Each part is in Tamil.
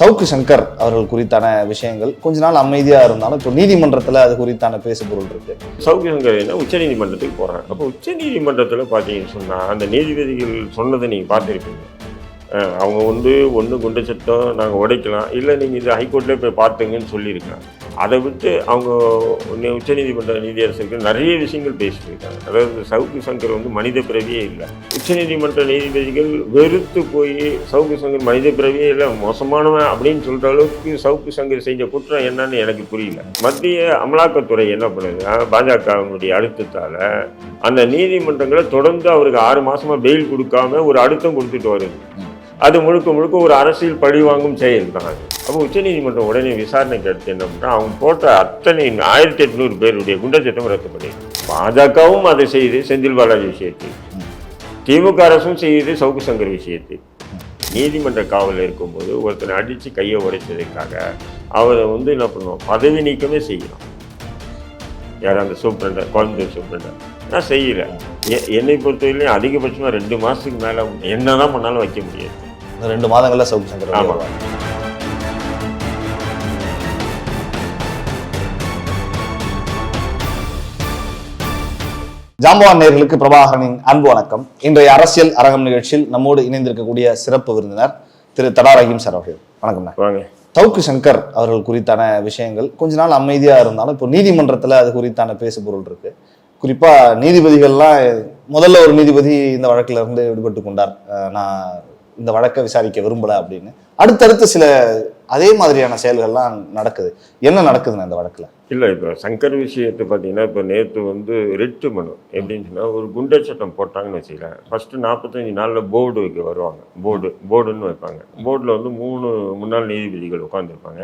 சவுக்கு சங்கர் அவர்கள் குறித்தான விஷயங்கள் கொஞ்ச நாள் அமைதியா இருந்தாலும் இப்போ நீதிமன்றத்துல அது குறித்தான பேசுபொருள் இருக்கு. சௌக்கியங்கள் என்ன உச்சநீதிமன்றத்துக்கு போகிறாங்க அப்போ உச்சநீதிமன்றத்தில் பார்த்தீங்கன்னு சொன்னால் அந்த நீதிபதிகள் சொன்னதை நீங்கள் பார்த்துருப்பீங்க. அவங்க வந்து ஒன்று குண்டு சட்டம் நாங்கள் உடைக்கலாம். இல்லை நீங்கள் இது ஹைகோர்ட்லேயே போய் பார்த்துங்கன்னு சொல்லியிருக்காங்க. அதை விட்டு அவங்க உச்சநீதிமன்ற நீதியரசருக்கு நிறைய விஷயங்கள் பேசியிருக்காங்க. இருக்காங்க அதாவது சவுக்கு சங்கர் வந்து மனித பிறவியே இல்லை. உச்சநீதிமன்ற நீதிபதிகள் வெறுத்து போய் சவுக்கு சங்கர் மனித பிறவியே இல்லை மோசமானவன் அப்படின்னு சொல்கிற அளவுக்கு சவுக்கு சங்கர் செஞ்ச குற்றம் என்னன்னு எனக்கு புரியல. மத்திய அமலாக்கத்துறை என்ன பண்ணுதுன்னா பாஜகவினுடைய அழுத்தத்தால் அந்த நீதிமன்றங்களை தொடர்ந்து அவருக்கு ஆறு மாதமாக பெயில் கொடுக்காம ஒரு அழுத்தம் கொடுத்துட்டு வருது. அது முழுக்க முழுக்க ஒரு அரசியல் பழிவாங்கும் செயல் தான் அது. அப்போ உச்சநீதிமன்றம் உடனே விசாரணைக்கு எடுத்து என்ன பண்ணுறா அவங்க போட்ட அத்தனை ஆயிரத்தி எட்நூறு பேருடைய குண்டர் சட்டம் ரத்து பண்ணிடுது. பாஜகவும் அதை செய்து செந்தில் பாலாஜி விஷயத்தில். திமுக அரசும் செய்யுது சவுக்கு சங்கர் விஷயத்தில். நீதிமன்ற காவலில் இருக்கும்போது ஒருத்தனை அடித்து கையை உடைச்சதுக்காக அவரை வந்து என்ன பண்ணுவோம்? பதவி நீக்கமே செய்யலாம் யார் அந்த சூப்ரண்டர் குழந்தை சூப்ரண்டர் நான் செய்யலை. எ- என்னை பொறுத்தவரையிலையும் அதிகபட்சமாக ரெண்டு மாதத்துக்கு மேலே என்ன தான் பண்ணாலும் வைக்க முடியாது. ரெண்டு மாதங்கள்ல சவுக்கு சங்கர். ஜாம்பவான் நேர்களுக்கு பிரபாகரனின் அன்பு வணக்கம். இன்றைய அரசியல் அரங்கம் நிகழ்ச்சியில் நம்மோடு இணைந்திருக்கக்கூடிய சிறப்பு விருந்தினர் திரு தடா ரஹீம் சார் அவர்கள். வணக்கம் சவுக்கு சங்கர் அவர்கள் குறித்தான விஷயங்கள் கொஞ்ச நாள் அமைதியா இருந்தாலும் இப்போ நீதிமன்றத்துல அது குறித்தான பேசுபொருள் இருக்கு. குறிப்பா நீதிபதிகள்லாம் முதல்ல ஒரு நீதிபதி இந்த வழக்குல இருந்து விடுபட்டு கொண்டார் நான் இந்த வழக்கை விசாரிக்க விரும்பல அப்படின்னு. அடுத்தடுத்து சில அதே மாதிரியான செயல்கள்லாம் நடக்குது. என்ன நடக்குதுண்ணா இந்த வழக்கில்? இல்லை இப்போ சங்கர் விஷயத்தை பார்த்தீங்கன்னா இப்போ நேற்று வந்து ரெட்டு மனு எப்படின்னு சொன்னால் ஒரு குண்டர் சட்டம் போட்டாங்கன்னு வச்சுக்கலாம் ஃபஸ்ட்டு நாற்பத்தஞ்சு நாளில் போர்டு வைக்க வருவாங்க. போர்டு போர்டுன்னு வைப்பாங்க. போர்டில் வந்து மூணு முன்னாள் நீதிபதிகள் உட்காந்துருப்பாங்க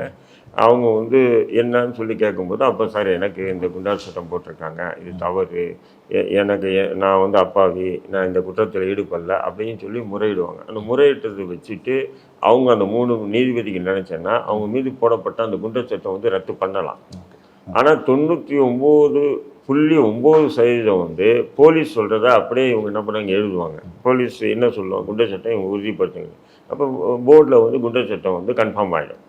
அவங்க வந்து என்னன்னு சொல்லி கேட்கும்போது அப்போ சார் எனக்கு இந்த குண்டார் சட்டம் போட்டிருக்காங்க இது தவறு. எனக்கு நான் வந்து அப்பாவி நான் இந்த குற்றத்தில் ஈடுபடல அப்படின்னு சொல்லி முறையிடுவாங்க. அந்த முறையிட்டதை வச்சுட்டு அவங்க அந்த மூணு நீதிபதிகள் நினைச்சேன்னா அவங்க மீது போடப்பட்ட அந்த குண்டர் சட்டம் வந்து ரத்து பண்ணலாம். ஆனால் தொண்ணூற்றி ஒம்பது புள்ளி ஒம்பது சதவீதம் வந்து போலீஸ் சொல்கிறத அப்படியே இவங்க என்ன பண்ணாங்க எழுதுவாங்க. போலீஸ் என்ன சொல்லுவாங்க குண்டர் சட்டம் இவங்க உறுதிப்படுத்துங்க. அப்போ போர்டில் வந்து குண்டர் சட்டம் வந்து கன்ஃபார்ம் ஆகிடும்.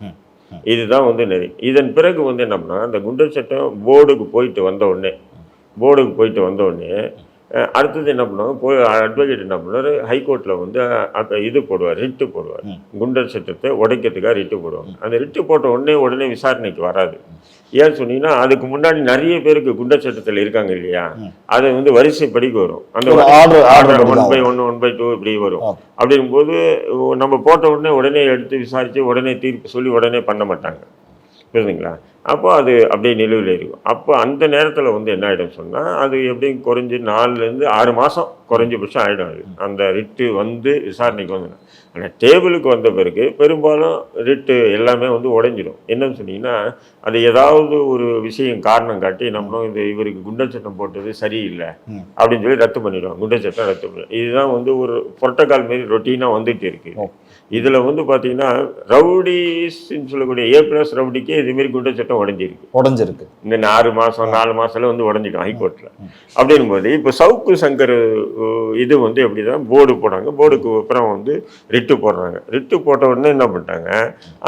இதுதான் வந்து நெறி. இதன் பிறகு வந்து என்ன பண்ணா அந்த குண்டர் சட்டம் போர்டுக்கு போயிட்டு வந்த உடனே போர்டுக்கு போயிட்டு வந்த உடனே அடுத்தது என்ன பண்ணுவாங்க போய் அட்வொகேட் என்ன பண்ணுவார் ஹைகோர்ட்டில் வந்து அப்போ இது போடுவார் ரிட்டு போடுவார். குண்டர் சட்டத்தை உடைக்கிறதுக்காக ரிட்டு போடுவாங்க. அந்த ரிட்டு போட்ட உடனே உடனே விசாரணைக்கு வராது. ஏன்னு சொன்னீங்கன்னா அதுக்கு முன்னாடி நிறைய பேருக்கு குண்டர் சட்டத்தில் இருக்காங்க இல்லையா. அது வந்து வரிசைப்படி வரும். அந்த one by one one by two இப்படி வரும். அப்படிங்கும்போது நம்ம போட்ட உடனே உடனே எடுத்து விசாரித்து உடனே தீர்ப்பு சொல்லி உடனே பண்ண மாட்டாங்க. புரியுதுங்களா அப்போ அது அப்படியே நிலுவையில் இருக்கும். அப்போ அந்த நேரத்தில் வந்து என்ன ஆகிடும் சொன்னால் அது எப்படியும் குறைஞ்சி நாலுலேருந்து ஆறு மாதம் குறைஞ்சபட்சம் ஆகிடும் அது. அந்த ரிட்டு வந்து விசாரணைக்கு வந்து ஆனால் டேபிளுக்கு வந்த பிறகு பெரும்பாலும் ரிட்டு எல்லாமே வந்து உடைஞ்சிடும் என்னன்னு சொன்னீங்கன்னா அது ஏதாவது ஒரு விஷயம் காரணம் காட்டி நம்மளும் இது இவருக்கு குண்டர் சட்டம் போட்டது சரியில்லை. அப்படின்னு சொல்லி ரத்து பண்ணிடுவாங்க குண்டர் சட்டம் ரத்து பண்ணிடுவாங்க இதுதான் வந்து ஒரு புரோட்டோகால் மாரி ரொட்டீனாக வந்துட்டு இருக்கு ஓ. இதில் வந்து பார்த்தீங்கன்னா ரவுடிஸ்ன்னு சொல்லக்கூடிய ஏ ப்ளஸ் ரவுடிக்கே இதுமாரி குண்டர் சட்டம் உடஞ்சிருக்கு. உடஞ்சிருக்கு. இந்த ஆறு மாதம் நாலு மாதத்துல வந்து உடஞ்சிடும் ஹைகோர்ட்டில் அப்படிங்கும்போது இப்போ சவுக்கு சங்கர் இது வந்து எப்படி தான் போர்டு போடுறாங்க. போர்டுக்கு அப்புறம் வந்து ரிட்டு போடுறாங்க. ரிட்டு போட்ட உடனே என்ன பண்ணிட்டாங்க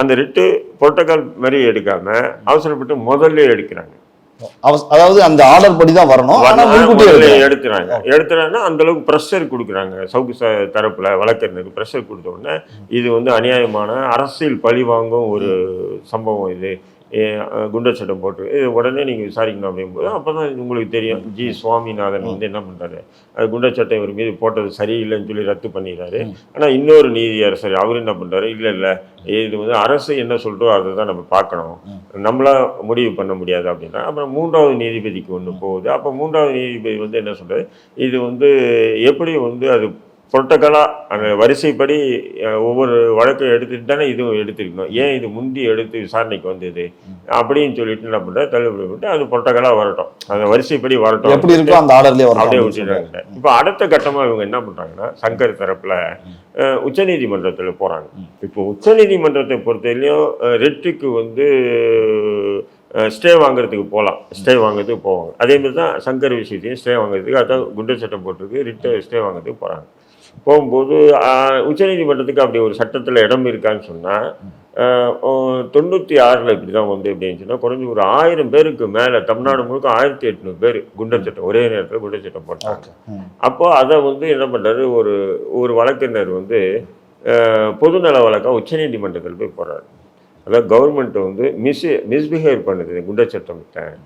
அந்த ரிட்டு புரோட்டோகால் மாதிரி எடுக்காம அவசரப்பட்டு முதல்ல எடுக்கிறாங்க. அதாவது அந்த ஆர்டர் படி தான் வரணும். ஆனா வரணும், முன்கூட்டியே. எடுத்துறாங்க. எடுத்துறாங்கன்னா அந்த அளவுக்கு ப்ரெஷர் கொடுக்குறாங்க. சவுக்கு தரப்புல வழக்கறிஞருக்கு ப்ரெஷர் கொடுத்த உடனே இது வந்து அநியாயமான அரசியல் பழி வாங்கும் ஒரு சம்பவம் இது. குண்டர் சட்டம் போட்டு இது உடனே நீங்க விசாரிக்கணும் அப்படிங்கும்போது அப்பதான் உங்களுக்கு தெரியும். ஜி. சுவாமிநாதன் வந்து என்ன பண்றாரு? அது குண்டர் சட்டம் இவர் மீது போட்டது சரியில்லைன்னு சொல்லி ரத்து பண்ணிடுறாரு. ம். ஆனா இன்னொரு நீதியரசர் அவர் என்ன பண்றாரு? இல்ல இல்ல இது வந்து அரசு என்ன சொல்றோ அதை தான் நம்ம பார்க்கணும். நம்மளா முடிவு பண்ண முடியாது அப்படின்னா அப்புறம் மூன்றாவது நீதிபதிக்கு ஒன்று போகுது. அப்போ மூன்றாவது நீதிபதி வந்து என்ன சொல்றாரு? இது வந்து எப்படி வந்து அது புரோட்டோக்காலாக அந்த வரிசைப்படி ஒவ்வொரு வழக்கையும் எடுத்துட்டு தானே இதுவும் எடுத்திருக்கணும். ஏன் இது முந்தி எடுத்து விசாரணைக்கு வந்தது? அப்படின்னு சொல்லிட்டு என்ன பண்ணுறது தள்ளுபடி பண்ணிட்டு அது புரோட்டோக்காலாக வரட்டும். அந்த வரிசைப்படி வரட்டும். எப்படி இருக்கோ அந்த ஆர்டர்லயே அப்படியே வரும் விட்டுறாங்க இப்போ அடுத்த கட்டமா இவங்க என்ன பண்றாங்கன்னா சங்கர் தரப்புல உச்சநீதிமன்றத்துல போறாங்க. ம். இப்போ உச்சநீதிமன்றத்தை பொறுத்தவரையிலும் அஹ், ரெட்டுக்கு வந்து ஸ்டே வாங்குறதுக்கு போகலாம் ஸ்டே வாங்குறதுக்கு போவாங்க. அதே மாதிரி தான் சங்கர் விஷயத்தையும் ஸ்டே வாங்குறதுக்கு அதான் குண்டர் சட்டம் போட்டிருக்கு ரிட்டு ஸ்டே வாங்குறதுக்கு போகிறாங்க போகும்போது உச்சநீதிமன்றத்துக்கு அப்படி ஒரு சட்டத்தில் இடம் இருக்கான்னு சொன்னால் தொண்ணூற்றி ஆறில் இப்படி தான் வந்து எப்படின்னு சொன்னால் குறைஞ்சி ஒரு ஆயிரம் பேருக்கு மேலே தமிழ்நாடு முழுக்க ஆயிரத்தி எட்நூறு பேர் குண்டர் சட்டம் ஒரே நேரத்தில் குண்டர் சட்டம் போட்டாங்க. ஓகே. ம். அப்போ அதை வந்து என்ன பண்ணுறாரு ஒரு ஒரு வழக்கறிஞர் வந்து பொதுநல வழக்காக உச்சநீதிமன்றத்தில் போய் போடுறாரு அதாவது கவர்மெண்ட் வந்து மிஸ் மிஸ்பிஹேவ் பண்ணுது குண்டர் சட்டம் இ-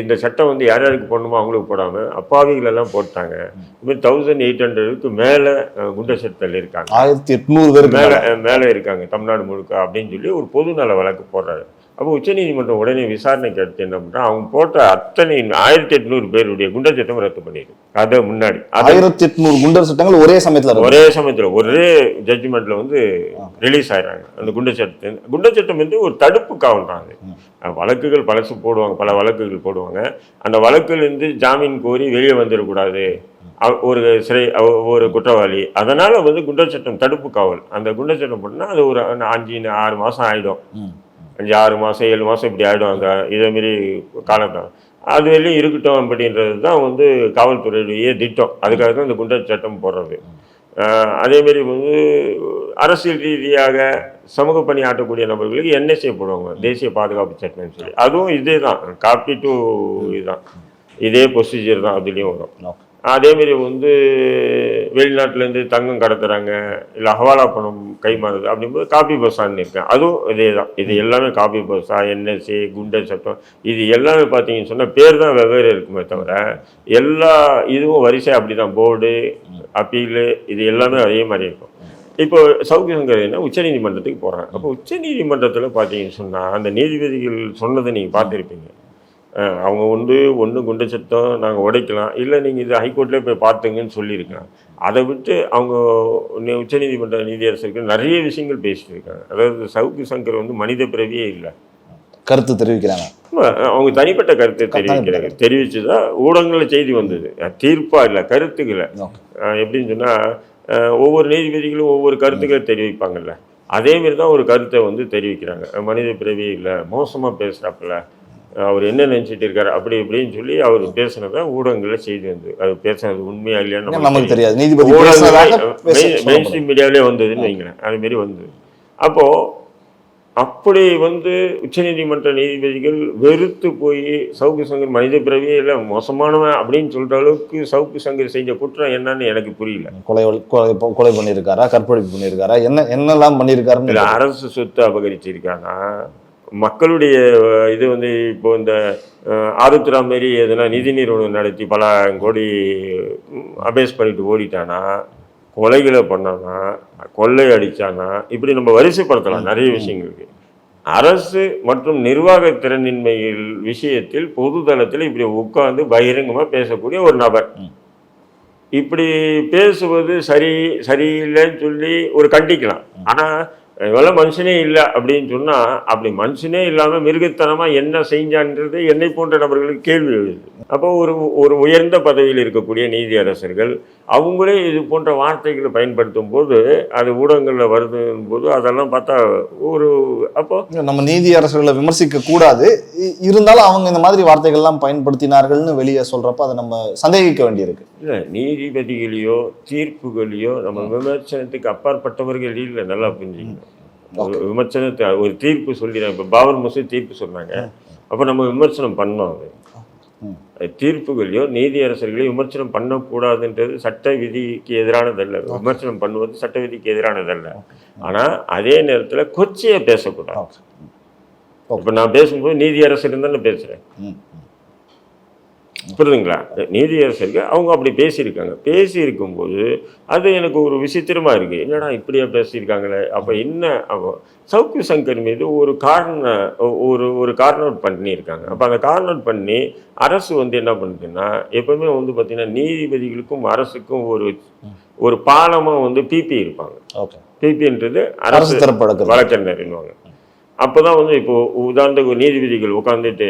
இந்த சட்டம் வந்து யார் யாருக்கு போடணுமோ அவங்களுக்கு போடாமல் அப்பாவிகளெல்லாம் போட்டாங்க. இதுமாதிரி தௌசண்ட் எயிட் ஹண்ட்ரடுக்கு மேலே குண்டர் சட்டத்தில் இருக்காங்க. ஆயிரத்தி எட்நூறு மேலே மேல. மேலே இருக்காங்க தமிழ்நாடு முழுக்க அப்படின்னு சொல்லி ஒரு பொதுநல வழக்கு போடுறாரு. அப்போ உச்சநீதிமன்றம் உடனே விசாரணைக்கு அடுத்து என்ன பண்ணுறான் அவங்க போட்ட அத்தனை ஆயிரத்தி எட்நூறு பேருடைய குண்டர் சட்டம் ரத்து பண்ணிடு அதை முன்னாடி. ஆயிரத்தி எட்நூறு குண்டர் சட்டங்கள் ஒரே சமயத்துல ஒரே சமயத்தில் ஒரே ஜட்ஜ்மெண்ட்ல வந்து ரிலீஸ் ஆயிடுறாங்க அந்த குண்டர் சட்டத்தை குண்டர் சட்டம் வந்து ஒரு தடுப்பு காவல் தான் அது அஹ் வழக்குகள் பழசு போடுவாங்க பல வழக்குகள் போடுவாங்க. அந்த வழக்குலேருந்து ஜாமீன் கோரி வெளியே வந்துடக்கூடாது. ஒரு சிறை ஒரு குற்றவாளி. அதனால வந்து குண்டர் சட்டம் தடுப்பு காவல் அந்த குண்டர் சட்டம் போட்டோம்னா அது ஒரு அஞ்சு ஆறு மாசம் ஆயிடும். அஞ்சு ஆறு மாதம் ஏழு மாதம் இப்படி ஆகிடும் அந்த இதேமாரி காலத்தான் அது வரையும் இருக்கட்டும் அப்படின்றது தான் வந்து காவல்துறையுடைய திட்டம். அதுக்காக தான் இந்த குண்டர் சட்டம் போடுறது. அதேமாரி வந்து அரசியல் ரீதியாக சமூக பணி ஆட்டக்கூடிய நபர்களுக்கு என்எஸ்ஏ போடுவாங்க. தேசிய பாதுகாப்பு சட்டம்னு சொல்லி. அதுவும் இதே தான் காப்பி டு இதுதான். இதே ப்ரொசீஜர் தான் அதுலேயும் வரும். ஓகே. அதேமாரி வந்து வெளிநாட்டிலேருந்து தங்கம் கடத்துகிறாங்க இல்லை ஹவாலா பணம் கைமாறுது அப்படிங்கும்போது காப்பி பசான்னு இருக்கேன். அதுவும் இதே தான் இது எல்லாமே காப்பி பஸ்ஸா என்எஸ்சி குண்டர் சட்டம் இது எல்லாமே பார்த்தீங்கன்னு சொன்னால் பேர் தான் வெவ்வேறு இருக்குமே தவிர எல்லா இதுவும் வரிசை அப்படி தான் போர்டு அப்பீலு இது எல்லாமே அதே மாதிரி இருக்கும். இப்போ சவுக்கு சங்கர் என்ன உச்சநீதிமன்றத்துக்கு போகிறாங்க அப்போ உச்சநீதிமன்றத்தில் பார்த்தீங்கன்னு சொன்னால் அந்த நீதிபதிகள் சொன்னதை நீங்கள் பார்த்துருப்பீங்க. அவங்க வந்து ஒன்று குண்டு சட்டம் நாங்கள் உடைக்கலாம். இல்லை நீங்கள் இது ஹைகோர்ட்லேயே போய் பார்த்துங்கன்னு சொல்லியிருக்காங்க அதை விட்டு அவங்க உச்சநீதிமன்ற நீதியரசருக்கு நிறைய விஷயங்கள் பேசிட்டு இருக்காங்க அதாவது சவுக்கு சங்கர் வந்து மனித பிறவியே இல்லை. கருத்து தெரிவிக்கிறாங்க. அவங்க தனிப்பட்ட கருத்தை தெரிவிக்கிறாங்க. தெரிவிச்சு தான் ஊடகங்களில் செய்தி வந்தது. அஹ் தீர்ப்பா இல்லை கருத்துக்களை எப்படின்னு சொன்னால் ஒவ்வொரு நீதிபதிகளும் ஒவ்வொரு கருத்துக்களை தெரிவிப்பாங்கல்ல. அதேமாரி தான் ஒரு கருத்தை வந்து தெரிவிக்கிறாங்க. மனித பிறவியே இல்லை மோசமாக பேசுகிறாப்புல அவர் என்ன நினச்சிட்டு இருக்காரு அப்படி இப்படின்னு சொல்லி அவர் பேசுனதை ஊடகங்களில் செய்தி வந்து அது பேசுனது உண்மையா இல்லையான்னு நமக்கு தெரியாது. நீதிபதி மெயின். ஸ்ட்ரீம் மீடியாவிலே வந்ததுன்னு வைங்களேன். அது மாரி வந்தது. அப்போ அப்படி வந்து உச்சநீதிமன்ற நீதிபதிகள் வெறுத்து போய் சவுக்கு சங்கர் மனித பிறவியே இல்லை மோசமானவன் அப்படின்னு சொல்ற அளவுக்கு சவுக்கு சங்கர் செஞ்ச குற்றம் என்னன்னு எனக்கு புரியல. கொலை கொலை கொலை பண்ணியிருக்காரா கற்பழிப்பு பண்ணியிருக்காரா என்ன என்னெல்லாம் பண்ணியிருக்காருன்னு அரசு சொத்து அபகரிச்சிருக்கானா? மக்களுடைய இது வந்து இப்போ இந்த ஆருத்ரா மாரி எதுனா நிதி நிறுவனம் நடத்தி பல கோடி அபேஸ் பண்ணிட்டு ஓடிட்டானா கொலைகளை பண்ணானா கொள்ளை அடிச்சானா இப்படி நம்ம வரிசைப்படுத்தலாம் நிறைய விஷயங்கள் இருக்கு அரசு மற்றும் நிர்வாக திறனின்மையில் விஷயத்தில் பொதுதளத்தில் இப்படி உட்கார்ந்து பகிரங்கமா பேசக்கூடிய ஒரு நபர். இப்படி பேசுவது சரி சரியில்லைன்னு சொல்லி ஒரு கண்டிக்கலாம். ஆனா இவெல்லாம் மனுஷனே இல்லை அப்படின்னு சொன்னா அப்படி மனுஷனே இல்லாம மிருகத்தனமா என்ன செஞ்சான்றது என்னை போன்ற நபர்களுக்கு கேள்வி எழுது. அப்போ ஒரு ஒரு உயர்ந்த பதவியில் இருக்கக்கூடிய நீதி அரசர்கள் அவங்களே இது போன்ற வார்த்தைகளை பயன்படுத்தும் போது அது ஊடகங்களில் வருதும் போது அதெல்லாம் பார்த்தா ஒரு அப்போ நம்ம நீதி அரசர்களை விமர்சிக்க கூடாது. இருந்தாலும் அவங்க இந்த மாதிரி வார்த்தைகள்லாம் பயன்படுத்தினார்கள்னு வெளியே சொல்றப்ப அதை நம்ம சந்தேகிக்க வேண்டியிருக்கு. இல்லை நீதிபதிகளையோ தீர்ப்புகளையோ நம்ம விமர்சனத்துக்கு அப்பாற்பட்டவர்கள் இல்லை நல்லா புரிஞ்சுக்கணும். விமர்சனத்தை ஒரு தீர்ப்பு சொல்லிடுறேன் இப்போ பாபர் மசூத் தீர்ப்பு சொன்னாங்க. அப்போ நம்ம விமர்சனம் பண்ணோம் அது. தீர்ப்புகளையோ நீதி அரசர்களையும் விமர்சனம் பண்ணக்கூடாதுன்றது சட்ட விதிக்கு எதிரானதல்ல. விமர்சனம் பண்ணுவது சட்ட விதிக்கு எதிரானதல்ல. ஆனால் அதே நேரத்தில் கொச்சையை பேசக்கூடாது. இப்போ நான் பேசும்போது நீதி அரசர் தானே பேசுகிறேன் புரியுதுங்களா நீதியரசருக்கு அவங்க அப்படி பேசியிருக்காங்க. பேசியிருக்கும்போது அது எனக்கு ஒரு விசித்திரமா இருக்கு. என்னடா இப்படியா பேசியிருக்காங்களே? அப்போ என்ன அப்போ சவுக்கு சங்கர் மீது ஒரு காரண ஒரு ஒரு கார்னவுட் பண்ணியிருக்காங்க. அப்போ அந்த கார்னவுட் பண்ணி அரசு வந்து என்ன பண்ணுதுன்னா எப்பவுமே வந்து பார்த்தீங்கன்னா நீதிபதிகளுக்கும் அரசுக்கும் ஒரு ஒரு பாலமாக வந்து பிபி இருப்பாங்க. ஓகே. பிபின்றது அரசு தரப்பு வழக்கு வழக்கறிஞர்னுவாங்க அப்போ தான் வந்து இப்போ உதாரணத்துக்கு நீதிபதிகள் உட்காந்துட்டு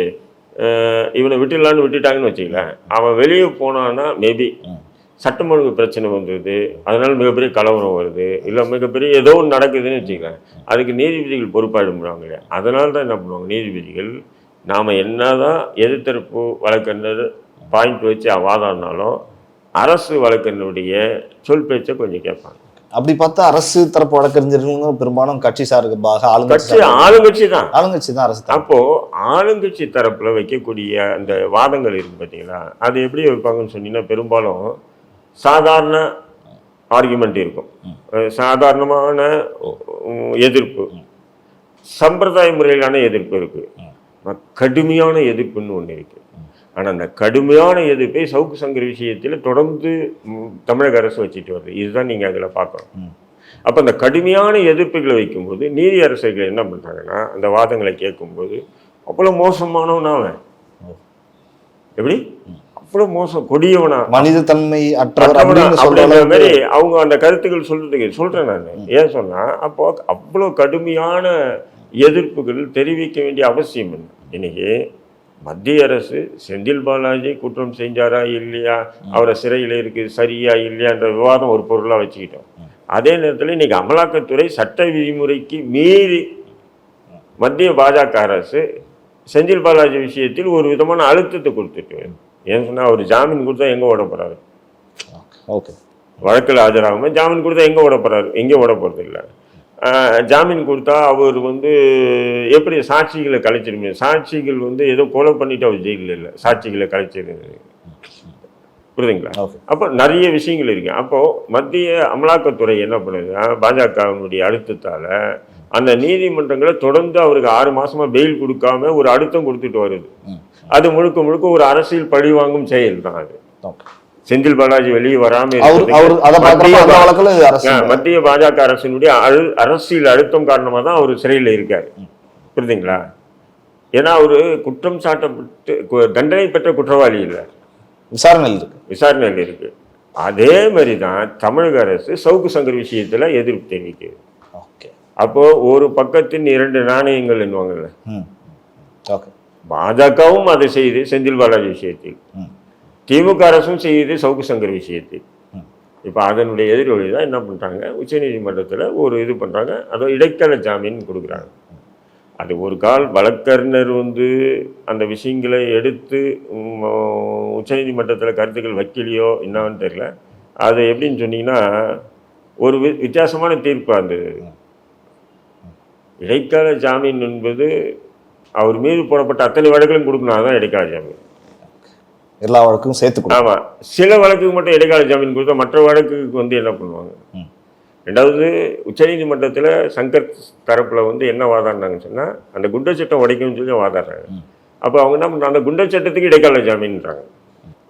இவனை விட்டுடலான்னு விட்டுட்டாங்கன்னு வச்சுக்கலேன் அவன் வெளியே போனான்னா மேபி சட்டம் ஒழுங்கு பிரச்சனை வந்தது. அதனால மிகப்பெரிய கலவரம் வருது. இல்லை மிகப்பெரிய ஏதோ ஒன்று நடக்குதுன்னு வச்சுக்கலேன் அதுக்கு நீதிபதிகள் பொறுப்பாயிடுறாங்க இல்லையா அதனால தான் என்ன பண்ணுவாங்க நீதிபதிகள்? நாம் என்ன தான் எதிர்த்தரப்பு வழக்கறிஞர் பாயிண்ட் வச்சு வாதாடினாலும் அரசு வழக்கறிஞருடைய சொல் பேச்சை கொஞ்சம் கேட்பாங்க. அப்படி பார்த்தா அரசு தரப்பு வழக்கறிஞர்களும் பெரும்பாலும் கட்சி சார்பாக ஆளுங்கட்சி ஆளுங்கட்சி தான். ஆளுங்கட்சி தான் அரசு அப்போ ஆளுங்கட்சி தரப்புல வைக்கக்கூடிய அந்த வாதங்கள் இருக்கு பார்த்தீங்களா அது எப்படி வைப்பாங்கன்னு சொன்னீங்கன்னா பெரும்பாலும் சாதாரண ஆர்குமெண்ட் இருக்கும். சாதாரணமான எதிர்ப்பு. சம்பிரதாய முறையிலான எதிர்ப்பு இருக்கு. கடுமையான எதிர்ப்புன்னு ஒன்று இருக்கு. ஆனால் அந்த கடுமையான எதிர்ப்பை சவுக்கு சங்கர் விஷயத்தில் தொடர்ந்து தமிழக அரசு வச்சுட்டு வருது. இதுதான் நீங்கள் அதில் பார்க்கணும். அப்போ அந்த கடுமையான எதிர்ப்புகளை வைக்கும்போது நீதி அரசுகள் என்ன பண்ணுறாங்கன்னா அந்த வாதங்களை கேட்கும்போது அவ்வளோ மோசமானவனா அவன். எப்படி? அவ்வளோ மோசம் கொடியவனா. மனித தன்மை அப்படிங்கிற மாதிரி அவங்க அந்த கருத்துக்கள் சொல்றதுக்கு சொல்றேன் நான். ஏன் சொன்னா அப்போ அவ்வளோ கடுமையான எதிர்ப்புகள் தெரிவிக்க வேண்டிய அவசியம் என்ன இன்னைக்கு மத்திய அரசு செந்தில் பாலாஜி குற்றம் செஞ்சாரா இல்லையா? அவரை சிறையில் இருக்கு சரியா இல்லையான்ற விவாதம் ஒரு பொருளாக வச்சுக்கிட்டோம். அதே நேரத்தில் இன்னைக்கு அமலாக்கத்துறை சட்ட விதிமுறைக்கு மீறி மத்திய பாஜக அரசு செந்தில் பாலாஜி விஷயத்தில் ஒரு விதமான அழுத்தத்தை கொடுத்துட்டு ஏன்னு சொன்னா அவர் ஜாமீன் கொடுத்தா எங்க ஓட போறாரு? ஓகே. வழக்கில் ஆஜராகாம ஜாமீன் கொடுத்தா எங்கே ஓட போறாரு? எங்கே ஓட போகிறது இல்லை? ஜாமீன் கொடுத்தா அவர் வந்து எப்படி சாட்சிகளை கலைச்சிருமே? சாட்சிகள் வந்து ஏதோ கொலை பண்ணிட்டு அவர் ஜெயிலில் இல்லை. சாட்சிகளை கலைச்சிரு. புரியுதுங்களா? அப்போ நிறைய விஷயங்கள் இருக்கு. அப்போ மத்திய அமலாக்கத்துறை என்ன பண்ணுதுன்னா பாஜகவினுடைய அழுத்தத்தால அந்த நீதிமன்றங்களை தொடர்ந்து அவருக்கு ஆறு மாசமா பெயில் கொடுக்காம ஒரு அழுத்தம் கொடுத்துட்டு வருது. அது முழுக்க முழுக்க ஒரு அரசியல் பழிவாங்கும் செயல் தான் அது. செந்தில் பாலாஜி வெளியே வராம மத்திய பாஜக அரசினுடைய அரசியல் அழுத்தம் காரணமாக தான் அவர் சிறையில் இருக்காரு. புரியுதுங்களா? ஏன்னா அவரு குற்றம் சாட்டப்பட்டு தண்டனை பெற்ற குற்றவாளி இல்லை. விசாரணையில் இருக்கு. விசாரணையில் இருக்கு. அதே மாதிரி தான் தமிழக அரசு சவுக்கு சங்கர் விஷயத்துல எதிர்ப்பு தெரிவிக்குது. ஓகே. அப்போ ஒரு பக்கத்தின் இரண்டு நாணயங்கள் என்னவாங்கல்ல? பாஜகவும் அதை செய்து செந்தில் பாலாஜி விஷயத்தில். திமுக அரசும் செய்யுது சவுக்கு சங்கர் விஷயத்தில். ம். இப்போ அதனுடைய எதிரொலி தான் என்ன பண்ணுறாங்க உச்சநீதிமன்றத்தில் ஒரு இது பண்ணுறாங்க அதோ இடைக்கால ஜாமீன் கொடுக்குறாங்க. அது ஒரு கால் வழக்கறிஞர் வந்து அந்த விஷயங்களை எடுத்து உச்சநீதிமன்றத்தில் கருத்துக்கள் வைக்கலையோ என்னன்னு தெரியல. அது எப்படின்னு சொன்னீங்கன்னா ஒரு வி வித்தியாசமான தீர்ப்பு அந்த இடைக்கால ஜாமீன் என்பது அவர் மீது போடப்பட்ட அத்தனை வழக்குகளும் கொடுக்கணும். அதான் இடைக்கால ஜாமீன். எல்லா வழக்கும் சேர்த்து கொடுக்கும் ஆமா. சில வழக்குக்கு மட்டும் இடைக்கால ஜாமீன் கொடுத்தா மற்ற வழக்குக்கு வந்து என்ன பண்ணுவாங்க. ரெண்டாவது உச்சநீதிமன்றத்தில் சங்கர் தரப்புல வந்து என்ன வாதாடினாங்கன்னு சொன்னா அந்த குண்டர் சட்டம் உடைக்கும்னு சொல்லி வாதாடுறாங்க. அப்போ அவங்க என்ன பண்றாங்க? அந்த குண்டர் சட்டத்துக்கு இடைக்கால ஜாமீன்றாங்க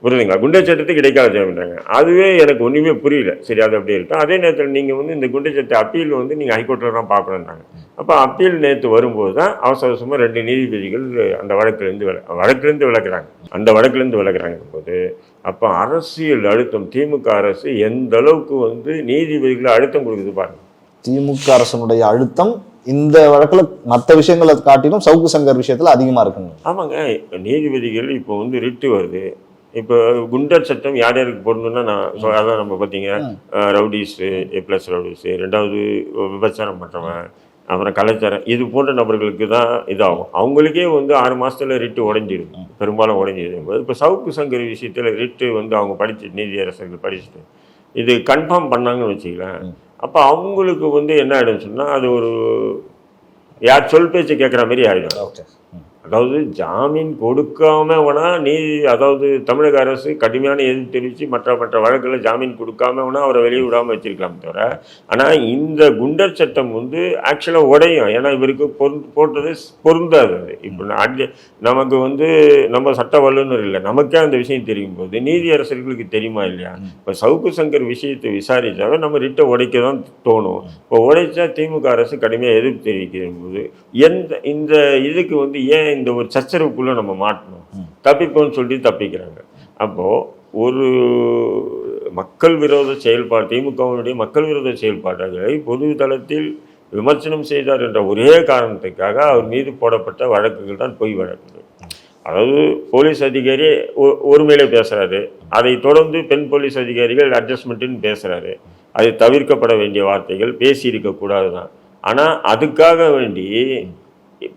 புரியுதுங்களா? குண்டர் சட்டத்துக்கு இடைக்கால ஜாமீன்றாங்க அதுவே எனக்கு ஒன்றுமே புரியல. சரி அது அப்படியே இருக்கும் அதே நேரத்தில் நீங்கள் வந்து இந்த குண்டர் சட்ட அப்பீல் வந்து நீங்கள் ஹைகோர்ட்டில் தான் பார்க்கணுன்றாங்க அப்போ அப்பீல் நேற்று வரும்போது தான் அவசர அவசரமாக ரெண்டு நீதிபதிகள் அந்த வழக்குலேருந்து வில வழக்குலேருந்து விளக்குறாங்க. அந்த வழக்குலேருந்து விளக்குறாங்க போது அப்போ அரசியல் அழுத்தம் திமுக அரசு எந்த அளவுக்கு வந்து நீதிபதிகளை அழுத்தம் கொடுக்குது பாருங்க. திமுக அரசனுடைய அழுத்தம் இந்த வழக்குல மற்ற விஷயங்களை காட்டிலும் சவுக்கு சங்கர் விஷயத்துல அதிகமா இருக்குங்க. ஆமாங்க. நீதிபதிகள் இப்போ வந்து ரிட்டு வருது. இப்போ குண்டர் சட்டம் யார் யாருக்கு பொருந்தும்னா நான் அதான் நம்ம பார்த்தீங்க. ரவுடிஸு ஏ ப்ளஸ் ரவுடிஸு ரெண்டாவது விபச்சாரம் பண்ணுறவன் அப்புறம் கலாச்சாரம் இது போன்ற நபர்களுக்கு தான் இதாகும். அவங்களுக்கே வந்து ஆறு மாசத்துல ரிட்டு உடஞ்சிடும். பெரும்பாலும் உடஞ்சிடும். இப்போ சவுக்கு சங்கர் விஷயத்தில் ரிட்டு வந்து அவங்க படிச்சு நீதியரசர்கள் படிச்சுட்டு இது கன்ஃபார்ம் பண்ணாங்கன்னு வச்சுக்கலாம். அப்போ அவங்களுக்கு வந்து என்ன ஆகிடும் சொன்னால் அது ஒரு யார் சொல் பேச்சு கேட்குற மாதிரி ஆகிடும் அதாவது ஜாமீன் கொடுக்காம வேணா நீதி அதாவது தமிழக அரசு கடுமையான எதிர்ப்பு தெரிவித்து மற்ற மற்ற வழக்குல ஜாமீன் கொடுக்காம வேணா அவரை வெளியே விடாம வச்சிருக்கலாம் தவிர ஆனால் இந்த குண்டர் சட்டம் வந்து ஆக்சுவலாக உடையும். ஏன்னா இவருக்கு பொருந் போட்டது பொருந்தாது இப்போ அடி நமக்கு வந்து நம்ம சட்ட வல்லுநர் இல்லை. நமக்கே அந்த விஷயம் தெரியும் போது நீதி அரசர்களுக்கு தெரியுமா இல்லையா? இப்போ சவுக்கு சங்கர் விஷயத்தை விசாரிச்சாவே நம்ம ரிட்டை உடைக்க தான் தோணும். இப்போ உடைச்சா திமுக அரசு கடுமையாக எதிர்ப்பு தெரிவிக்கிற போது எந்த இந்த இதுக்கு வந்து ஏன் இந்த ஒரு சச்சரவுக்குள்ள நம்ம மாட்டணும். தப்பிப்போம்னு சொல்லிட்டு தப்பிக்கிறாங்க. அப்போ ஒரு மக்கள் விரோத செயல்பாடு திமுகவினுடைய மக்கள் விரோத செயல்பாடுகளை பொது தளத்தில் விமர்சனம் செய்தார் என்ற ஒரே காரணத்துக்காக அவர் மீது போடப்பட்ட வழக்குகள் தான் பொய் வழக்குகள். அதாவது போலீஸ் அதிகாரி ஒருமையில பேசுறாரு. அதை தொடர்ந்து பெண் போலீஸ் அதிகாரிகள் அட்ஜஸ்ட்மெண்ட்டுன்னு பேசுறாரு. அது தவிர்க்கப்பட வேண்டிய வார்த்தைகள் பேசியிருக்க கூடாது தான் ஆனால் அதுக்காக வேண்டி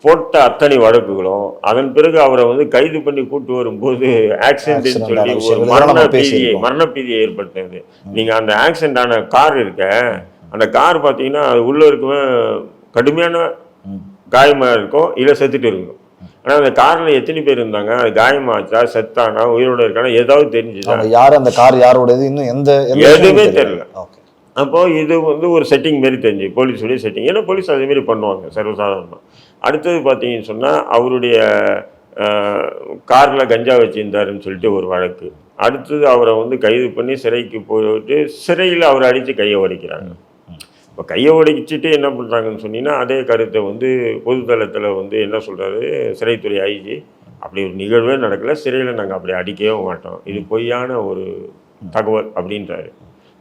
போட்ட அத்தனை வழக்குகளும் அதன் பிறகு அவரை வந்து கைது பண்ணி கூட்டு வரும்போது ஆக்சிடென்ட் சொல்லி ஒரு மரண நம்ம பீதி பேசியிருக்கோம். மரண பீதியை ஏற்படுத்தினது. நீங்க அந்த ஆக்சிடென்ட் ஆன கார் இருக்க அந்த கார் பார்த்தீங்கன்னா அது உள்ள இருக்கவன் கடுமையான ம். காயமா இருக்கும் இல்லை செத்துட்டு இருக்கும். ஆனா அந்த கார்ல எத்தனை பேர் இருந்தாங்க? அது காயமாச்சா செத்தானா உயிரோட இருக்கானா ஏதாவது தெரிஞ்சுதா? அவங்க யார் அந்த கார் யாரோடது? இன்னும் எந்த எதுவுமே தெரியல. ஓகே. அப்போ இது வந்து ஒரு செட்டிங் மாரி தெரிஞ்சு போலீஸுடைய செட்டிங் ஏன்னா போலீஸ் அதே மாதிரி பண்ணுவாங்க சர்வசாதாரணமாக அடுத்தது பார்த்தீங்கன்னு சொன்னால் அவருடைய காரில் கஞ்சா வச்சிருந்தாருன்னு சொல்லிட்டு ஒரு வழக்கு. அடுத்தது அவரை வந்து கைது பண்ணி சிறைக்கு போயிட்டு சிறையில் அவரை அடித்து கையை உடைக்கிறாங்க. இப்போ கையை உடைச்சிட்டு என்ன பண்ணுறாங்கன்னு சொன்னீங்கன்னா அதே கருத்தை வந்து பொதுத்தளத்தில் வந்து என்ன சொல்கிறாரு சிறைத்துறை ஐஜி அப்படி ஒரு நிகழ்வே நடக்கல. சிறையில் நாங்கள் அப்படி அடிக்கவே மாட்டோம். இது பொய்யான ஒரு தகவல் அப்படின்றாரு.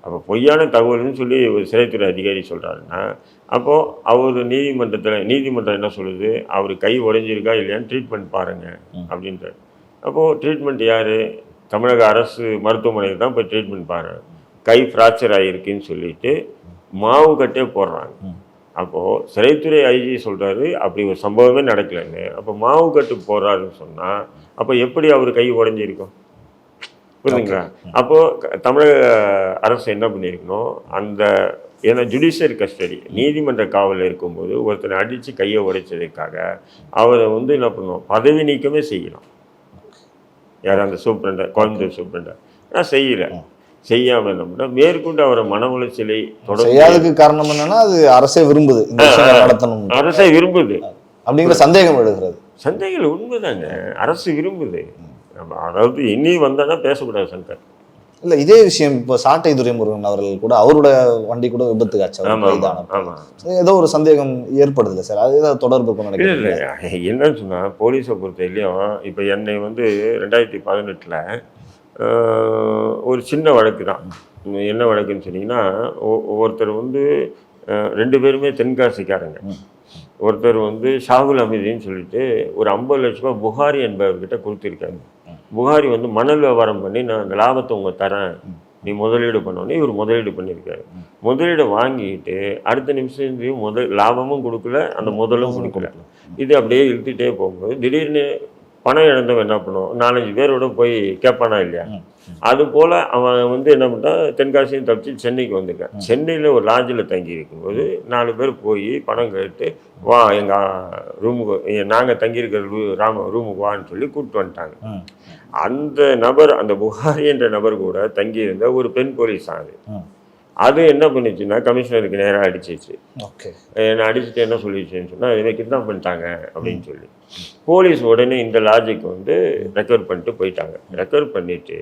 அப்போ பொய்யான தகவல்னு சொல்லி ஒரு சிறைத்துறை அதிகாரி சொல்கிறாருன்னா அப்போது அவர் நீதிமன்றத்தில் நீதிமன்றம் என்ன சொல்லுது? அவர் கை உடைஞ்சிருக்கா இல்லையான்னு ட்ரீட்மெண்ட் பாருங்கள் அப்படின்றாரு. அப்போது ட்ரீட்மெண்ட் யார்? தமிழக அரசு மருத்துவமனையில் தான் போய் ட்ரீட்மெண்ட் பாருங்க கை ஃப்ராக்சர் ஆகிருக்குன்னு சொல்லிட்டு மாவு கட்டே போடுறாங்க. அப்போது சிறைத்துறை ஐஜி சொல்கிறாரு அப்படி ஒரு சம்பவமே நடக்கலைன்னு. அப்போ மாவு கட்டு போடுறாருன்னு சொன்னால் அப்போ எப்படி அவர் கை உடைஞ்சிருக்கும்? புரியுதுங்களா? அப்போது தமிழக அரசு என்ன பண்ணியிருக்கணும்? அந்த ஏன்னா ஜுடிஷியல் கஸ்டடி நீதிமன்ற காவலில் இருக்கும்போது ஒருத்தனை அடித்து கையை உடைச்சதுக்காக அவரை வந்து என்ன பண்ணுவோம்? பதவி நீக்கமே செய்யலாம் யார் அந்த சூப்பரண்டை கோயம்புத்தூர் சூப்பரண்டை நான் செய்யலை. செய்யாமல் என்ன பண்ணா? மேற்கொண்டு அவரை மன உளைச்சலை தொடர்ந்து காரணம் என்னன்னா அது அரசே விரும்புது. நடத்தணும். அரசை விரும்புது. அப்படிங்கிற சந்தேகம் எழுகிறது. சந்தைகள் உண்மைதாங்க. அரசு விரும்புது. நம்ம அதாவது இனி வந்தானா பேசக்கூடாது சங்கர். இல்ல இதே விஷயம் இப்போ சாட்டை துரைமுருகன் அவர்கள் கூட அவரோட வண்டி கூட விபத்து ஆமா ஏதோ ஒரு சந்தேகம் ஏற்படுதுல்ல சார்? அது ஏதாவது தொடர்பு நினைக்கிறேன் என்னன்னு சொன்னால் போலீஸை பொறுத்தவரையிலையும் இப்போ என்னை வந்து ரெண்டாயிரத்தி பதினெட்டில் ஒரு சின்ன வழக்கு தான். என்ன வழக்குன்னு சொன்னீங்கன்னா ஒருத்தர் வந்து ரெண்டு பேருமே தென்காசிக்காரங்க. ஒருத்தர் வந்து ஷாகுல் அமீதின்னு சொல்லிட்டு ஒரு ஐம்பது லட்ச ரூபாய் புகாரி என்பவர்கிட்ட கொடுத்துருக்காரு புகாரி வந்து மணல் வியாபாரம் பண்ணி நான் அந்த லாபத்தை உங்க தரேன். நீ முதலீடு பண்ணோன்னே இவர் முதலீடு பண்ணியிருக்காரு. முதலீடு வாங்கிட்டு அடுத்த நிமிஷம் முதல் லாபமும் கொடுக்கல அந்த முதலும் கொடுக்கல. இது அப்படியே இழுத்துட்டே போகும்போது திடீர்னு பணம் இழந்தவன் என்ன பண்ணுவோம் நாலஞ்சு பேரோட போய் கேட்பானா இல்லையா? அது போல் அவன் வந்து என்ன பண்ணிட்டான் தென்காசியும் தப்பிச்சு சென்னைக்கு வந்திருக்கான். சென்னையில் ஒரு லாட்ஜில் தங்கி இருக்கும்போது நாலு பேர் போய் பணம் கேட்டு வா எங்கள் ரூமுக்கு நாங்கள் தங்கியிருக்கிற ரூ ராம ரூமுக்கு வான்னு சொல்லி கூப்பிட்டு வந்துட்டாங்க. அந்த நபர் அந்த புகாரி என்ற நபர் கூட தங்கியிருந்த ஒரு பெண் போலீஸ் தான் அது என்ன பண்ணுச்சுன்னா கமிஷனருக்கு நேராக அடிச்சிச்சு. ஓகே. என்னை அடிச்சுட்டு என்ன சொல்லிடுச்சுன்னு சொன்னால் இதை கிட்னாப் பண்ணிட்டாங்க அப்படின்னு சொல்லி. போலீஸ் உடனே இந்த லாஜிக் வந்து ரெக்கவர் பண்ணிட்டு போயிட்டாங்க. ரெக்கவர் பண்ணிட்டு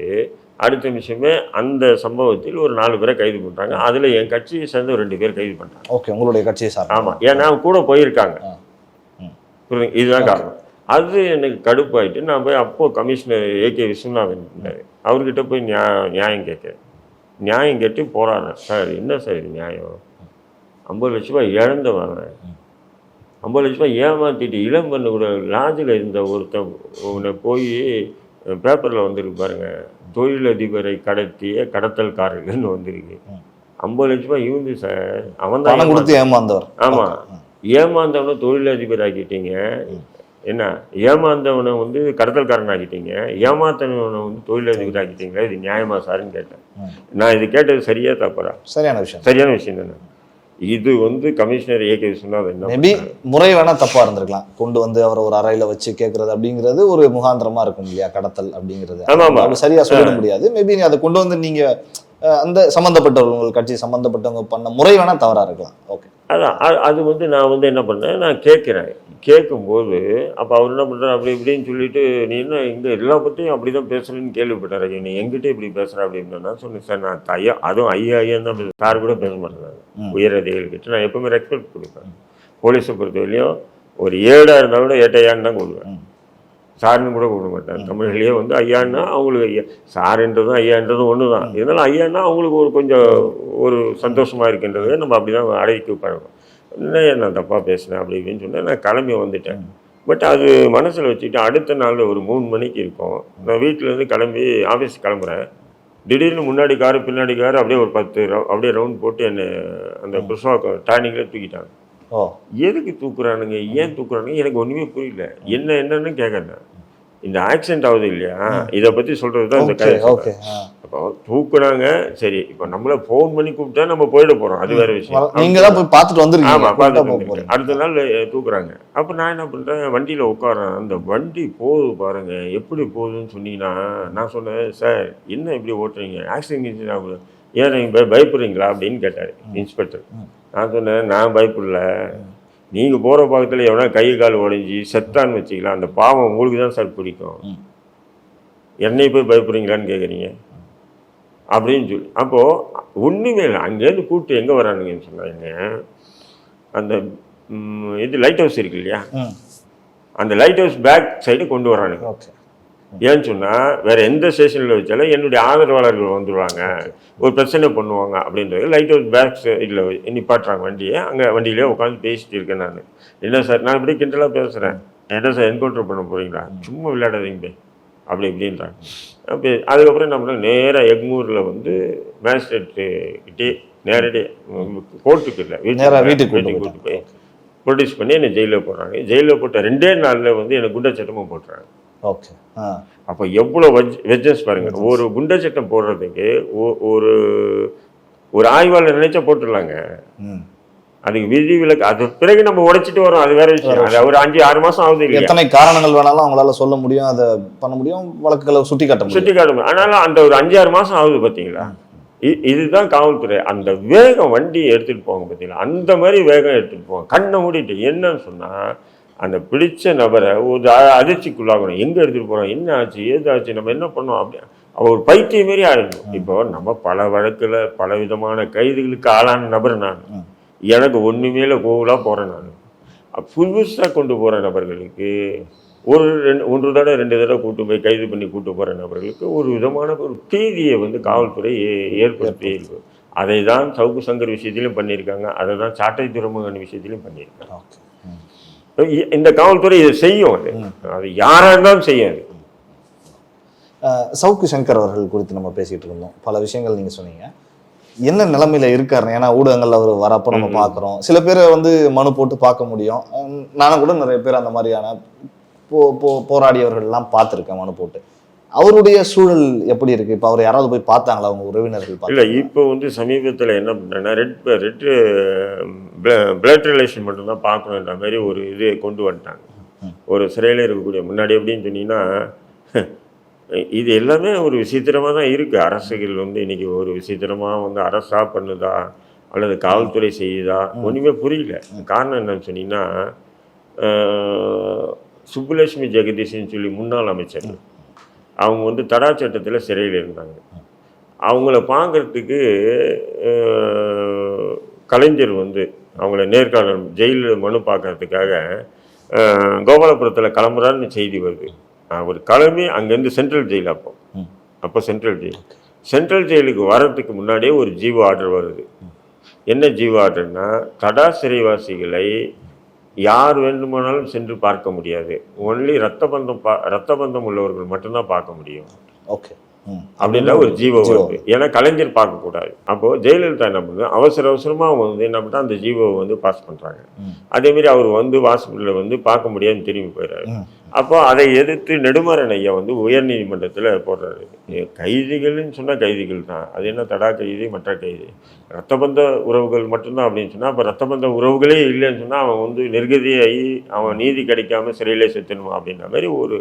அடுத்த நிமிஷமே அந்த சம்பவத்தில் ஒரு நாலு பேரை கைது பண்ணுறாங்க அதில் என் கட்சியை சேர்ந்து ஒரு ரெண்டு பேர் கைது பண்ணுறாங்க ஓகே உங்களுடைய கட்சியை சார் ஆமாம் ஏன்னா கூட போயிருக்காங்க. புரியுதுங்க இதுதான் காரணம். அது எனக்கு கடுப்பாயிட்டு நான் போய் அப்போ கமிஷனர் ஏகே விஸ்வநாதன் இருந்தார். அவர்கிட்ட போய் நியா நியாயம் கேட்குறேன். நியாயம் கேட்டு போராடுறேன் சார் என்ன சார் நியாயம்? ஐம்பது லட்ச ரூபாய் இழந்தவன் அவன். ஐம்பது லட்ச ரூபாய் ஏமாத்திட்டு இளம் பண்ண கூட லாட்ஜில் இருந்த ஒருத்தன் உன்னை போய் பேப்பரில் வந்திருக்கு பாருங்க. தொழிலதிபரை கடத்திய கடத்தல்காரர்கள்னு வந்திருக்கு. ஐம்பது லட்ச ரூபாய் இவந்து சார் அவன் தான் கொடுத்து ஏமாந்தவர். ஆமா. ஏமாந்தவனை தொழிலதிபர் ஆக்கிட்டீங்க என்ன ஏமாந்தவனை வந்து கடத்தல்காரன் ஆக்கிட்டீங்க ஏமாத்தவனை வந்து தொழிலதிபர் ஆக்கிட்டீங்களா இது நியாயமா சார்னு கேட்டேன். நான் இது கேட்டது சரியா தப்பறா சரியான விஷயம். சரியான விஷயம் தானே. இது வந்து கமிஷனர் ஏகே சொன்னது மேபி முறை வேணா தப்பா இருந்திருக்கலாம். கொண்டு வந்து அவரை ஒரு அறையில வச்சு கேட்கறது அப்படிங்கிறது ஒரு முகாந்திரமா இருக்கும் இல்லையா கடத்தல் அப்படிங்கிறது. ஆமா, ஆமா. அது சரியா சொல்லிட முடியாது. மேபி அதை கொண்டு வந்து நீங்க அஹ், அந்த சம்பந்தப்பட்டவர்கள் உங்கள் கட்சி சம்பந்தப்பட்டவங்க பண்ண முறை வேணா தவறா இருக்கலாம். ஓகே அதான் அது- அது வந்து நான் வந்து என்ன பண்ணேன் நான் கேட்குறேன். கேட்கும்போது அப்போ அவர் என்ன பண்ணுறாரு அப்படி இப்படின்னு சொல்லிட்டு நீ என்ன இங்கே எல்லா பற்றியும் அப்படி தான் பேசுகிறேன்னு கேள்விப்பட்டாரு நீ எங்கிட்ட இப்படி பேசுகிற அப்படின்னு நான் சொன்னேன் சார் நான் ஐயா அதுவும் ஐயா ஐயா தான் சார் கூட பேச மாட்டேன். உயர் அதிகாரிகிட்ட நான் எப்பவுமே ரெஸ்பெக்ட் கொடுப்பேன். போலீஸை பொறுத்தவரையிலும் ஒரு ஏடாக இருந்தால் கூட ஏட்டையான்னு தான் கொடுப்பேன். சார்னு கூட கூப்பிட மாட்டேன் தமிழ்லேயே வந்து ஐயான்னா அவங்களுக்கு ஐயா சாருன்றதும் ஐயான்றதும் ஒன்று தான் இருந்தாலும் ஐயான்னா அவங்களுக்கு ஒரு கொஞ்சம் ஒரு சந்தோஷமாக இருக்கின்றது நம்ம அப்படி தான் அடக்கி பழகும் என்ன நான் தப்பாக பேசினேன் அப்படி இப்படின்னு சொன்னேன். நான் கிளம்பி வந்துட்டேன். பட் அது மனசில் வச்சுட்டு அடுத்த நாள் ஒரு மூணு மணிக்கு இருக்கும். நான் வீட்டிலேருந்து கிளம்பி ஆஃபீஸ் கிளம்புறேன். திடீர்னு முன்னாடி காரு பின்னாடி காரு அப்படியே ஒரு பத்து அப்படியே ரவுண்ட் போட்டு என்னை அந்த புஷ்வா டேர்னிங்கில் தூக்கிட்டாங்க. எதுக்கு தூக்குறானுங்க? ஏன் தூக்குறானுங்க? எனக்கு ஒண்ணுமே புரியல. என்ன என்னன்னு கேட்கறேன் இந்த ஆக்சிடென்ட் ஆகுது இல்லையா? இதை பத்தி சொல்றது தான் இந்த கதை. ஓகே அப்போ தூக்குனாங்க சரி இப்போ நம்மள ஃபோன் பண்ணி கூப்பிட்டா நம்ம போயிட போறோம். அது வேற விஷயம். நீங்க தான் போய் பார்த்துட்டு வந்திருக்கீங்க. ஆமா கூப்பிட்டா பார்த்துட்டு அடுத்த நாள் தூக்குறாங்க. அப்ப நான் என்ன பண்றேன்? வண்டியில உட்காரேன் அந்த வண்டி போகுது பாருங்க. எப்படி போகுதுன்னு சொன்னீங்கன்னா நான் சொன்னேன் சார் என்ன இப்படி ஓட்டுறீங்க? ஆக்சிடென்ட் ஆகுது. ஏன் நீங்க பய- பயப்படுறீங்களா அப்படின்னு கேட்டாரு இன்ஸ்பெக்டர் நான் சொன்னேன் நான் பயப்படல. நீங்க போற பக்கத்துல எவனா கை கால் உடைஞ்சி செத்தான்னு வச்சுக்கலாம் அந்த பாவம் உங்களுக்கு தான் சார் பிடிக்கும். என்னை போய் பயப்படுறீங்களான்னு கேட்குறீங்க அப்படின்னு சொல்லி அப்போது ஒன்றுமே இல்லை. அங்கேருந்து கூப்பிட்டு எங்கே வரானுங்கன்னு சொன்னாங்க. அந்த இது லைட் ஹவுஸ் இருக்கு இல்லையா? அந்த லைட் ஹவுஸ் பேக் சைடு கொண்டு வரானுங்க. ஓகே. ஏன்னு சொன்னால் வேற எந்த ஸ்டேஷனில் வச்சாலும் என்னுடைய ஆதரவாளர்கள் வந்துடுவாங்க ஒரு பிரச்சனை பண்ணுவாங்க அப்படின்றது லைட் ஹவுஸ் பேக் சைடில் நிப்பாட்டுறாங்க வண்டியை. அங்கே வண்டியிலே உட்காந்து பேசிட்டு இருக்கேன் நான். என்ன சார் நான் இப்படி கிண்டலாக பேசுகிறேன் என்ன சார் என்கவுண்டர் பண்ண போகிறீங்களா சும்மா விளையாடாதீங்க பே. அப்படி இப்படின்றாங்க. அப்படி அதுக்கப்புறம் என்ன நேராக எக்மூரில் வந்து மேஜிஸ்ட்ரேட்டு கிட்டே நேரடியாக கோர்ட்டுக்கு இல்லை வீட்டுக்கு கொண்டு கூட்டு போய் ப்ரொடியூஸ் பண்ணி என்னை ஜெயிலில் போடுறாங்க. ஜெயிலில் போட்ட ரெண்டே நாளில் வந்து எனக்கு குண்டர் சட்டமும் போட்டுறாங்க. ஓகே அப்போ எவ்வளோ வெஜ் வெஜ்ஜஸ் பாருங்க. ஒரு குண்டர் சட்டம் போடுறதுக்கு ஒரு ஒரு ஆய்வாளர் நினைச்சா போட்டுடலாங்க. அதுக்கு விதி விலக்கு அது பிறகு நம்ம உடைச்சிட்டு வரோம். அது வேற விஷயம். அது ஒரு அஞ்சு ஆறு மாசம் ஆகுது எத்தனை காரணங்கள் வேணாலும் அவங்களால சொல்ல முடியும். அதை பண்ண முடியும். வழக்குகளை சுட்டி காட்ட முடியும். சுட்டி காட்டும் ஆனாலும் அந்த ஒரு அஞ்சு ஆறு மாசம் ஆகுது பாத்தீங்களா? இ- இதுதான் காவல்துறை. அந்த வேகம் வண்டி எடுத்துட்டு போவாங்க பாத்தீங்களா? அந்த மாதிரி வேகம் எடுத்துட்டு போவாங்க. கண்ணை மூடிட்டு என்னன்னு சொன்னா அந்த பிடிச்ச நபரை ஒரு அதிர்ச்சிக்குள்ளாகணும் எங்க எடுத்துட்டு போறோம்? என்ன ஆச்சு? ஏது ஆச்சு? நம்ம என்ன பண்ணோம்? அப்படி அவ ஒரு பைத்திய மாரி ஆயிடும் இப்போ நம்ம பல வழக்குல பல விதமான கைதுகளுக்கு ஆளான நபர் நான். எனக்கு ஒண்ணுமேல கோவிலா போறேன் நான். புதுசா கொண்டு போற நபர்களுக்கு ஒரு ரெண்டு ஒன்று தடவை ரெண்டு தடவை கூட்டு போய் கைது பண்ணி கூட்டு போற நபர்களுக்கு ஒரு விதமான ஒரு பீதியை வந்து காவல்துறை ஏற்படுத்தி இருக்கு. அதை தான் சவுக்கு சங்கர் விஷயத்திலும் பண்ணியிருக்காங்க. அதை தான் சாட்டை துறைமுகன் விஷயத்திலும் பண்ணியிருக்காங்க. இந்த காவல்துறை இதை செய்யும் அது. அது யாரா இருந்தாலும் அஹ், சவுக்கு சங்கர் அவர்கள் குறித்து நம்ம பேசிட்டு இருந்தோம். பல விஷயங்கள் நீங்க சொன்னீங்க. என்ன நிலைமையில இருக்காரு ஏன்னா ஊடகங்கள்ல அவர் வரப்போ நம்ம பார்க்குறோம் சில பேரை வந்து மனு போட்டு பார்க்க முடியும். நானும் கூட நிறைய பேர் அந்த மாதிரியான போ போ போராடியவர்கள்லாம் பார்த்துருக்கேன் மனு போட்டு. அவருடைய சூழல் எப்படி இருக்கு? இப்போ அவர் யாராவது போய் பார்த்தாங்களா? அவங்க உறவினர்கள் இல்லை இப்போ வந்து சமீபத்தில் என்ன பண்ணுறேன்னா ரெட் ரெட் பிளட் ரிலேஷன் மட்டும்தான் பார்க்கணுன்ற மாதிரி ஒரு இது கொண்டு வந்துட்டாங்க. ஒரு சிறையில் இருக்கக்கூடிய முன்னாடி எப்படின்னு சொன்னீங்கன்னா இது எல்லாமே ஒரு விசித்திரமாக தான் இருக்குது அரசுகள் வந்து இன்னைக்கு ஒரு விசித்திரமாக வந்து அரசா பண்ணுதா? அல்லது காவல்துறை செய்யுதா? ஒன்றுமே புரியல. காரணம் என்னன்னு சொன்னீங்கன்னா சுப்புலட்சுமி ஜெகதீஷன் சொல்லி முன்னாள் அமைச்சர். அவங்க வந்து தடா சட்டத்தில் சிறையில் இருந்தாங்க. அவங்கள பார்க்கறதுக்கு கலைஞர் வந்து அவங்கள நேர்காணல் ஜெயிலில் மனு பார்க்கறதுக்காக கோபாலபுரத்தில் கிளம்புறான்னு செய்தி வருது. அவர் கிளம்பி அங்கேருந்து சென்ட்ரல் ஜெயில் அப்போ அப்போ சென்ட்ரல் ஜெயில். சென்ட்ரல் ஜெயிலுக்கு வர்றதுக்கு முன்னாடியே ஒரு ஜீவோ ஆர்டர் வருது. என்ன ஜீவோ ஆர்டர்னா தடா சிறைவாசிகளை யார் வேண்டுமானாலும் சென்று பார்க்க முடியாது. ஒன்லி ரத்த பந்தம் பா ரத்த பந்தம் உள்ளவர்கள் மட்டும்தான் பார்க்க முடியும். ஓகே ம். அப்படின்ற ஒரு ஜீவோ. வருது ஏன்னா கலைஞர் பார்க்கக்கூடாது அப்போ ஜெயலலிதா என்ன பண்ணுது? அவசர அவசரமா அவங்க வந்து என்ன பண்ணா அந்த ஜீவோவை வந்து பாஸ் பண்றாங்க. அதே மாதிரி அவர் வந்து வாசப்படியில் வந்து பார்க்க முடியாதுன்னு திரும்பி போயிடுறாரு. அப்போ அதை எதிர்த்து நெடுமாறன் ஐயா வந்து உயர்நீதிமன்றத்தில் போடுறாரு. கைதிகள்னு சொன்னால் கைதிகள் தான். அது என்ன தடா கைதி மற்ற கைதி? ரத்தபந்த உறவுகள் மட்டும்தான் அப்படின்னு சொன்னால் அப்போ ரத்தபந்த உறவுகளே இல்லைன்னு சொன்னால் அவன் வந்து நிர்கதியாகி அவன் நீதி கிடைக்காம சிறையிலே செத்துணுமா அப்படின்ற மாதிரி ஒரு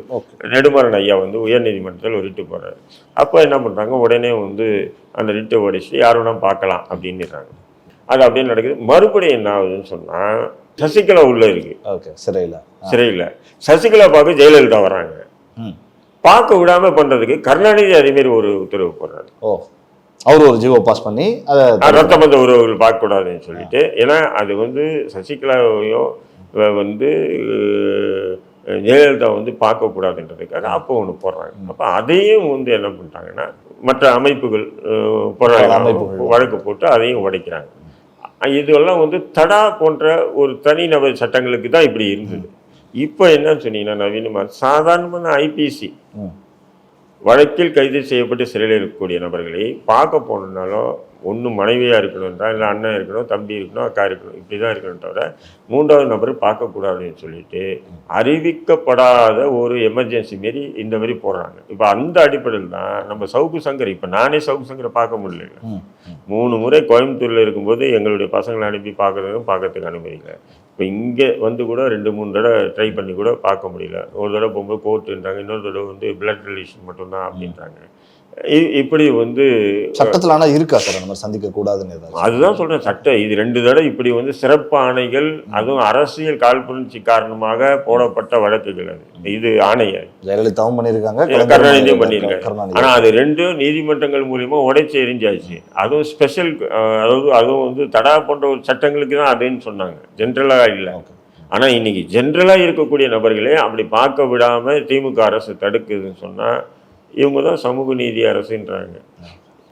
நெடுமாறன் ஐயா வந்து உயர்நீதிமன்றத்தில் ஒரு ரிட்டு போடுறாரு. அப்போ என்ன பண்ணுறாங்க உடனே வந்து அந்த ரிட்டை உடைச்சிட்டு யார் வேணா பார்க்கலாம் அப்படின்னுறாங்க. அது அப்படியே நடக்குது. மறுபடியும் என்ன ஆகுதுன்னு சொன்னால் சசிகலா உள்ளே இருக்கு. ஓகே சிறையில். சிறையில். சசிகலா பார்க்க ஜெயலலிதா வராங்க. ம். பார்க்க விடாம பண்றதுக்கு கருணாநிதி அதே மாதிரி ஒரு உத்தரவு போடுறாரு. ஓ அவர் ஒரு ஜீவோ பாஸ் பண்ணி அதை ரத்த பந்த உறவுகள் பார்க்கக்கூடாதுன்னு சொல்லிட்டு. ஏன்னா அது வந்து சசிகலாவையும் வ- வந்து ஜெயலலிதா வந்து பார்க்கக்கூடாதுன்றதுக்காக அப்போ ஒன்று போடுறாங்க. அப்போ அதையும் வந்து என்ன பண்ணிட்டாங்கன்னா மற்ற அமைப்புகள் போடுறாங்க அமைப்புகள். வழக்கு போட்டு அதையும் உடைக்கிறாங்க. இதெல்லாம் வந்து தடா போன்ற ஒரு தனிநபர் சட்டங்களுக்கு தான் இப்படி இருந்தது. இப்போ என்னன்னு சொன்னீங்கன்னா நவீனமாக சாதாரணமான ஐபிசி வழக்கில் கைது செய்யப்பட்டு சிறையில் இருக்கக்கூடிய நபர்களை பார்க்க போனோம்னாலும் ஒன்று மனைவியாக இருக்கணும்ன்றா இல்லை அண்ணன் இருக்கணும் தம்பி இருக்கணும் அக்கா இருக்கணும் இப்படி தான் இருக்கணும் தவிர மூன்றாவது நபர் பார்க்கக்கூடாதுன்னு சொல்லிட்டு அறிவிக்கப்படாத ஒரு எமர்ஜென்சி மாரி இந்த மாதிரி போடுறாங்க. இப்போ அந்த அடிப்படையில் தான் நம்ம சவுக்கு சங்கர் இப்போ நானே சவுக்கு சங்கரை பார்க்க முடியல மூணு முறை கோயம்புத்தூரில் இருக்கும்போது எங்களுடைய பசங்களை அனுப்பி பார்க்கறதுக்கும் பார்க்கறதுக்கு அனுமதிக்கல இப்போ இங்கே வந்து கூட ரெண்டு மூணு தடவை ட்ரை பண்ணி கூட பார்க்க முடியல. ஒரு தடவை போகும்போது கோர்ட்டுன்றாங்க இன்னொரு தடவை வந்து பிளட் ரிலேஷன் மட்டும்தான் அப்படின்றாங்க. இப்படி வந்து சட்டத்துல ஆனா இருக்கா சார்? மாதிரி சந்திக்க கூடாதுன்னு அதுதான் சொல்றேன் சட்டம் இது ரெண்டு தடவை இப்படி வந்து சிறப்பு ஆணைகள் அதுவும் அரசியல் காழ்ப்புணர்ச்சி காரணமாக போடப்பட்ட வழக்குகள் அது. இது ஆணையம் ஜெயலலிதாவும் பண்ணியிருக்காங்க கருணாநிதியும் பண்ணியிருக்காங்க. கருணாநிதி. ஆனா அது ரெண்டும் நீதிமன்றங்கள் மூலியமா உடைச்சு எரிஞ்சாச்சு. அதுவும் ஸ்பெஷல் அதாவது அதுவும் வந்து தடா போன்ற ஒரு சட்டங்களுக்கு தான் அதுன்னு சொன்னாங்க. ஜென்ரலா இல்லை. Okay. ஆனா இன்னைக்கு ஜென்ரலா இருக்கக்கூடிய நபர்களே அப்படி பார்க்க விடாம திமுக அரசு தடுக்குதுன்னு சொன்னா இவங்க தான் சமூக நீதி அரசுன்றாங்க.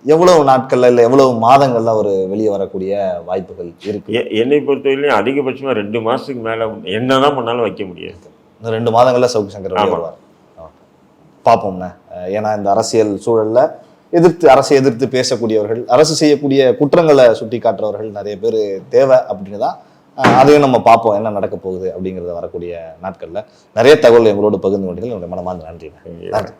எவ்வளவு நாட்கள்ல இல்ல எவ்வளவு மாதங்கள்ல ஒரு வெளியே வரக்கூடிய வாய்ப்புகள் இருக்கு? என்னை பொறுத்தவரையிலும் அதிகபட்சமா ரெண்டு மாசத்துக்கு மேல என்னதான் பண்ணாலும் வைக்க முடியாது. இந்த ரெண்டு மாதங்கள்ல சவுக்கு சங்கர். வருவார். பார்ப்போம்ண்ணே. ஏன்னா இந்த அரசியல் சூழல்ல எதிர்த்து அரசை எதிர்த்து பேசக்கூடியவர்கள் அரசு செய்யக்கூடிய குற்றங்களை சுட்டி காட்டுறவர்கள் நிறைய பேர் தேவை அப்படின்னு தான் அதையும் நம்ம பார்ப்போம். என்ன நடக்க போகுது அப்படிங்கிறத வரக்கூடிய நாட்கள்ல. நிறைய தகவல் எங்களோடு பகிர்ந்து கொண்டீர்கள். என்னுடைய மனமார்ந்த நன்றி. நன்றி.